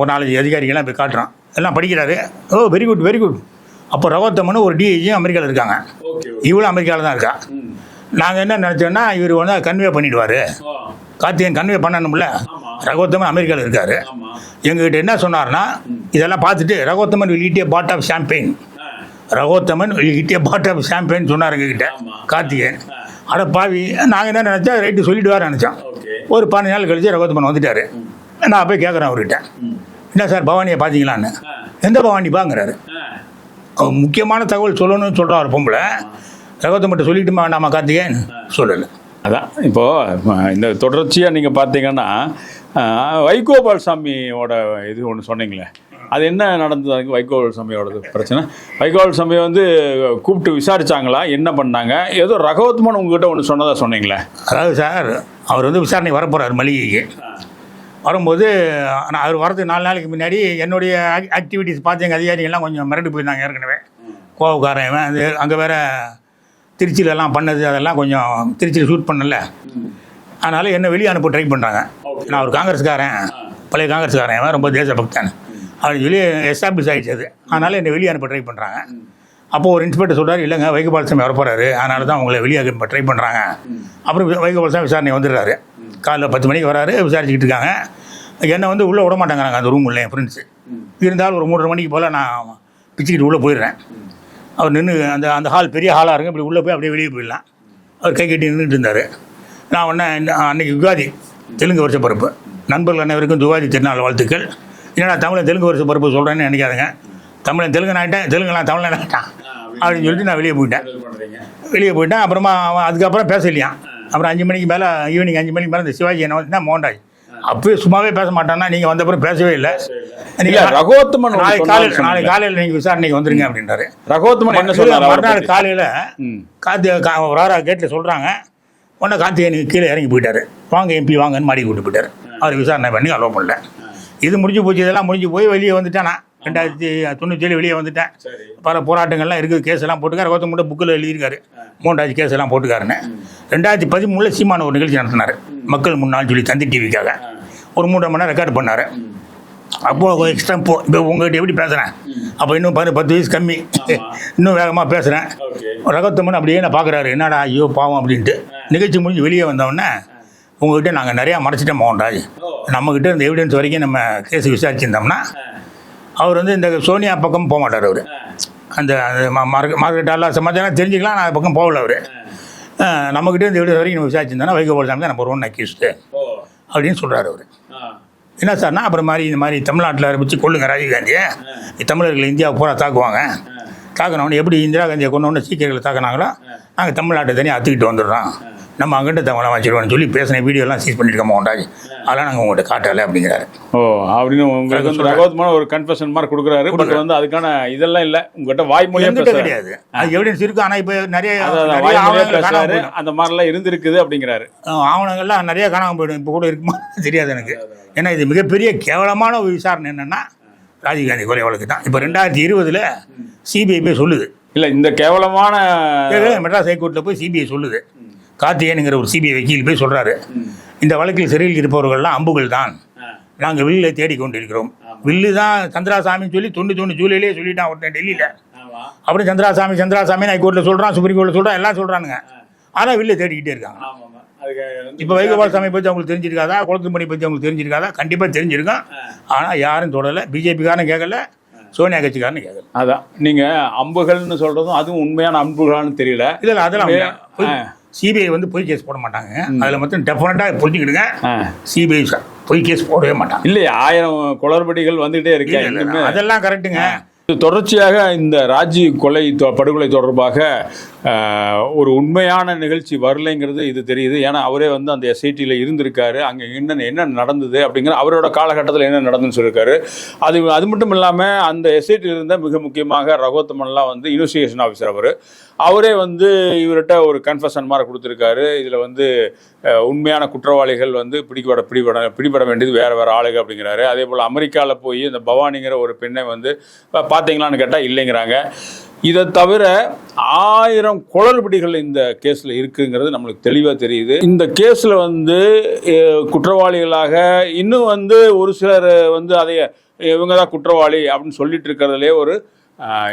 ஒரு நாலஞ்சு அதிகாரிகள்லாம் போய் காட்டுறோம் எல்லாம் படிக்கிறாரு. Oh very good very good அப்போ ரகோத்தமனு ஒரு டிஐஜியும் அமெரிக்காவில் இருக்காங்க. இவளும் அமெரிக்காவில் தான் இருக்கா. நாங்கள் என்ன நினச்சோன்னா இவர் வந்து கன்வே பண்ணிடுவார். கார்த்திகன் கன்வே பண்ணணும்ல. ரகோத்தமன் அமெரிக்காவில் இருக்கார். எங்ககிட்ட என்ன சொன்னார்னா இதெல்லாம் பார்த்துட்டு Ragothaman a pot of champagne Ragothaman a pot of champagne சொன்னார் எங்ககிட்ட. கார்த்திகேயன். அட பாவி நாங்கள் என்ன நினச்சா ரைட்டு சொல்லிடுவார் நினச்சோம். ஒரு பதினஞ்சு நாள் கழிச்சு ரகோத்தமன் வந்துட்டார். நான் போய் கேட்குறேன் அவர்கிட்ட. என்ன சார் பவானியை பார்த்தீங்களான்னு எந்த பவானி பாங்கிறாரு? முக்கியமான தகவல் சொல்லணும்னு சொல்கிறார் பொம்பளை. ரகோத்தமன்ட்ட சொல்லிட்டுமா வேண்டாமா கார்த்திகேயன்? சொல்லலை. அதான் இப்போ அஹ், இந்த தொடர்ச்சியாக நீங்கள் பார்த்தீங்கன்னா வைகோபால் சாமியோட இது ஒன்று சொன்னீங்களே. அது என்ன நடந்தது? அதுக்கு வைகோபால் சாமியோடது பிரச்சனை. வைகோபால் சாமியை வந்து கூப்பிட்டு விசாரிச்சாங்களா? என்ன பண்ணாங்க? ஏதோ ரகவத்மன் உங்ககிட்ட ஒன்று சொன்னதா சொன்னீங்களே. அதாவது சார் அவர் வந்து விசாரணை வரப்போகிறார் மளிகைக்கு. வரும்போது நான் அவர் வரதுக்கு நாலு நாளைக்கு முன்னாடி என்னுடைய ஆக்டிவிட்டீஸ் பார்த்து எங்கள் அதிகாரிகள்லாம் கொஞ்சம் மிரண்டு போயிருந்தாங்க ஏற்கனவே. கோவக்காரன் இவன் அது அங்கே வேற திருச்சியிலலாம் பண்ணது அதெல்லாம் கொஞ்சம் திருச்சியில் ஷூட் பண்ணல. அதனால் என்னை வெளியே அனுப்ப ட்ரை பண்ணுறாங்க நான் ஒரு காங்கிரஸ்காரன் பழைய காங்கிரஸ்காரன் அவன் ரொம்ப தேசபக்தன். அப்படின்னு சொல்லி எஸ்டாப்ளிஷ் ஆகிடுச்சு அது. அதனால் என்னை வெளியே அனுப்ப ட்ரை பண்ணுறாங்க அப்போது ஒரு இன்ஸ்பெக்டர் சொல்றாரு இல்லைங்க வைகபாலசாமி வரப்போறாரு. அதனால தான் உங்களை வெளியே அனுப்ப ட்ரை பண்ணுறாங்க அப்புறம் வைகபாலசாமி விசாரணை வந்துடுறாரு. காலைல பத்து மணிக்கு வராரு விசாரிச்சுக்கிட்டு இருக்காங்க. என்னை வந்து உள்ளே விட மாட்டேங்கிறாங்க அந்த ரூம் உள்ள என் ஃப்ரெண்ட்ஸு இருந்தாலும் ஒரு மூன்றரை மணிக்கு போல் நான் பிச்சுக்கிட்டு உள்ளே போயிடுறேன். அவர் நின்று அந்த அந்த ஹால் பெரிய ஹாலாக இருக்கும். இப்படி உள்ளே போய் அப்படியே வெளியே போயிடலாம். அவர் கை கட்டி நின்றுட்டு இருந்தார். நான் இந்த- அன்னைக்கு யுகாதி தெலுங்கு வருஷ பருப்பு. நண்பர்கள் அனைவருக்கும் யுகாதி திருநாள் வாழ்த்துக்கள். என்னடா தமிழன் தெலுங்கு வருஷ பருப்பு சொல்கிறேன்னு நினைக்காதுங்க. தமிழன் தெலுங்கு ஆகிட்டேன் தெலுங்குலாம் தமிழன் ஆகிட்டான் அப்படின்னு சொல்லிட்டு நான் வெளியே போயிட்டேன். வெளியே போயிட்டேன். அப்புறமா அவன் அதுக்கப்புறம் பேசலையான் அப்புறம் அஞ்சு மணிக்கு மேலே ஈவினிங் அஞ்சு மணிக்கு மேலே இந்த சிவாஜி என்ன வந்து மோகன்ராஜ் அப்பயே சும்மாவே பேச மாட்டான்னா நீங்கள் வந்தப்புறம் பேசவே இல்லை. நீங்கள் ரகோத்தமன் சொன்னாரு காலையில். நாளைக்கு காலையில் நீங்கள் விசாரணைக்கு வந்துருங்க அப்படின்றாரு. ரகோத்தமன் என்ன சொன்னார் அவரை மறுநாள்? காலையில் ம். கார்த்தி கா ஒரு ஆறா கேட்டில் சொல்கிறாங்க உடனே கார்த்திகேயனுக்கு கீழே இறங்கி போயிட்டாரு. வாங்க எம்பி வாங்கன்னு மாடி கூட்டு போயிட்டாரு. அவர் விசாரணை பண்ணி அலோவ் பண்ணல. இது முடிஞ்சு போச்சு இதெல்லாம் முடிஞ்சு போய் வெளியே வந்துட்டேன்? ரெண்டாயிரத்தி தொண்ணூற்றி வெளியே வந்துட்டேன். பல போராட்டங்கள்லாம் இருக்குது. கேஸ் எல்லாம் போட்டுக்காரு ஒருத்தர் மட்டும் புக்கில் எழுதியிருக்காரு. மூன்றாவது கேஸ் எல்லாம் போட்டுக்காருன்னு ரெண்டாயிரத்தி பதிமூணில் சீமான ஒரு நிகழ்ச்சி நடத்தினார். மக்கள் முன்னாள் சொல்லி தந்தி டிவிக்காக ஒரு மூன்றரை மணி நேரம் ரெக்கார்ட் பண்ணார். அப்போது எக்ஸ்ட்ரா போ இப்போ உங்கள்கிட்ட எப்படி பேசுகிறேன் அப்போ இன்னும் பாரு பத்து வயசு கம்மி. இன்னும் வேகமாக பேசுகிறேன் ரகத்தம்மன் அப்படியே நான் பார்க்குறாரு. என்னடா ஐயோ பாவம் அப்படின்ட்டு. நிகழ்ச்சி முடிஞ்சு வெளியே வந்தோடனே உங்ககிட்ட நாங்கள் நிறையா மறைச்சிட்டோம் மோகன்ராஜ். நம்மக்கிட்ட இருந்த எவிடன்ஸ் வரைக்கும் நம்ம கேஸ் விசாரிச்சிருந்தோம்னா அவர் வந்து இந்த சோனியா பக்கம் போக மாட்டார் அவர். அந்த மார்க்கெட் எல்லாம் சமாச்சாரம் தெரிஞ்சுக்கலாம் நான் அது பக்கம் போகல அவர். நம்மக்கிட்ட இருந்த எவிடன்ஸ் வரைக்கும் நம்ம விசாரிச்சிருந்தோம்னா வைகோபால் சாமி தான் நம்பர் ஒன் அக்யூஸ்டு அப்படின்னு சொல்கிறாரு அவர். என்ன சார்னா அப்புறம் மாதிரி இந்த மாதிரி தமிழ்நாட்டில் வச்சு கொள்ளுங்க ராஜீவ்காந்தியை தமிழர்கள் இந்தியாவை பூரா தாக்குவாங்க. தாக்கினவொடனே எப்படி இந்திரா காந்தியை கொண்டவொடனே சீக்கிரங்களை தாக்குனாங்களோ நாங்கள் தமிழ்நாட்டை தனியாக அத்துக்கிட்டு வந்துடுறோம். நம்ம அங்கிட்ட தமிழை வச்சுருவோம்னு சொல்லி பேசின வீடியோலாம் சீஸ் பண்ணியிருக்கோம் மோகன்ராஜ் அதெல்லாம் நாங்கள் உங்கள்கிட்ட காட்டலை அப்படிங்கிறாரு. ஓ அப்படின்னு உங்களுக்கு வந்து ரகோத்தமான ஒரு கன்ஃபெஷன் மாதிரி கொடுக்குறாரு. பட் வந்து அதுக்கான இதெல்லாம் இல்ல. உங்ககிட்ட வாய்மொழியா என்கிட்ட பேசுறாரு. கிடையாது. அது எவிடன்ஸ் இருக்கு. ஆனால் இப்போ நிறைய. அந்த மாதிரிலாம் இருந்திருக்குது அப்படிங்கிறாரு. ஆவணங்கள்லாம் நிறைய காணாமல் போயிடும். இப்போ கூட இருக்குமா? தெரியாது எனக்கு. ஏன்னா இது மிகப்பெரிய கேவலமான ஒரு விசாரணை என்னென்னா ராஜீவ்காந்தி கொலை வழக்கு தான். இப்போ ரெண்டாயிரத்தி இருபதில் சிபிஐ போய் சொல்லுது. இல்ல இந்த கேவலமான மெட்ராஸ் ஹைகோர்ட்டில் போய் சிபிஐ சொல்லுது. கார்த்திகேயனுங்கிற ஒரு சிபிஐ வக்கீல் போய் சொல்கிறாரு இந்த வழக்கில் சிறையில் இருப்பவர்கள்லாம் அம்புகள் தான் நாங்கள் வில்லை தேடிக்கொண்டிருக்கிறோம். வில்லு தான் சந்திராசாமின்னு சொல்லி தொண்ணூற்றி ஒன்று ஜூலையிலே சொல்லிட்டான் ஒருத்தன் டெல்லியில். அப்புறம் சந்திராசாமி சந்திராசாமி ஹைகோர்ட்டில் சொல்கிறான் சுப்ரீம் கோர்ட்டில் சொல்கிறான் எல்லாம் சொல்கிறானுங்க ஆனால் வில்லை தேடிக்கிட்டே இருக்காங்க. இப்போ வைகோபால் சாமி பற்றி அவங்களுக்கு தெரிஞ்சிருக்காதா? குளத்துமணி பற்றி அவங்களுக்கு தெரிஞ்சிருக்காதா? கண்டிப்பாக தெரிஞ்சிருக்கும். ஆனால் யாரும் தொடலை பிஜேபிக்காரன் கேட்கல சோனியா கட்சிக்காரன் கேட்கல அதான். நீங்க அம்புகள்னு சொல்றதும் அதுவும் உண்மையான அம்புகளான்னு தெரியல. இதில் அதெல்லாம். சிபிஐ வந்து பொய் கேஸ் போட மாட்டாங்க. அதில் மட்டும் டெஃபினட்டாக புரிஞ்சுக்கிடுங்க. சிபிஐ பொய் கேஸ் போடவே மாட்டாங்க. இல்லையே ஆயிரம் குளறுபடிகள் வந்துகிட்டே இருக்கு அதெல்லாம் கரெக்டுங்க தொடர்ச்சியாக இந்த ராஜீவ் கொலை படுகொலை தொடர்பாக ஒரு உண்மையான நிகழ்ச்சி வரலைங்கிறது இது தெரியுது. ஏன்னா அவரே வந்து அந்த எஸ்ஐடியில் இருந்திருக்காரு. அங்கே என்ன என்ன நடந்தது அப்படிங்கிற அவரோட காலகட்டத்தில் என்ன நடந்துன்னு சொல்லியிருக்காரு. அது அது மட்டும் இல்லாமல் அந்த எஸ்ஐடியில் இருந்த மிக முக்கியமாக ரகோத்தமன்லாம் வந்து இன்வெஸ்டிகேஷன் ஆஃபீஸர் அவர். அவரே வந்து இவர்கிட்ட ஒரு கன்ஃபஷன் மாதிரி கொடுத்துருக்காரு. இதில் வந்து உண்மையான குற்றவாளிகள் வந்து பிடிக்கப்பட பிடிபட பிடிபட வேண்டியது வேறு வேறு ஆளுங்க அப்படிங்கிறாரு. அதே போல் அமெரிக்காவில் போய் இந்த பவானிங்கிற ஒரு பெண்ணை வந்து பார்த்தீங்களான்னு கேட்டால் இல்லைங்கிறாங்க. இதை தவிர ஆயிரம் குளறுபடிகள் இந்த கேஸில் இருக்குங்கிறது நம்மளுக்கு தெளிவாக தெரியுது. இந்த கேஸில் வந்து குற்றவாளிகளாக இன்னும் வந்து ஒரு சிலர் வந்து அதை இவங்க தான் குற்றவாளி அப்படின்னு சொல்லிட்டு இருக்கிறதுலே ஒரு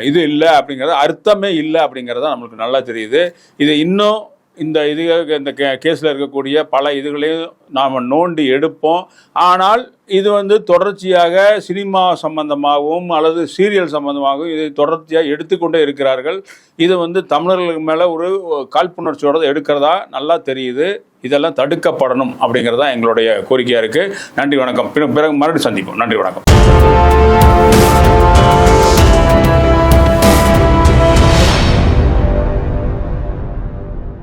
இது இல்லை அப்படிங்கிறது அர்த்தமே இல்லை அப்படிங்கிறது நம்மளுக்கு நல்லா தெரியுது. இது இன்னும் இந்த இது இந்த கே கேஸில் இருக்கக்கூடிய பல இதுகளையும் நாம் நோண்டி எடுப்போம். ஆனால் இது வந்து தொடர்ச்சியாக சினிமா சம்பந்தமாகவும் அல்லது சீரியல் சம்பந்தமாகவும் இதை தொடர்ச்சியாக எடுத்துக்கொண்டே இருக்கிறார்கள். இது வந்து தமிழர்களுக்கு மேலே ஒரு காழ்ப்புணர்ச்சியோட எடுக்கிறதா நல்லா தெரியுது. இதெல்லாம் தடுக்கப்படணும் அப்படிங்கிறது தான் எங்களுடைய கோரிக்கையாக இருக்குது நன்றி வணக்கம். பிற- பிறகு மறுபடியும் சந்திப்போம். நன்றி வணக்கம்.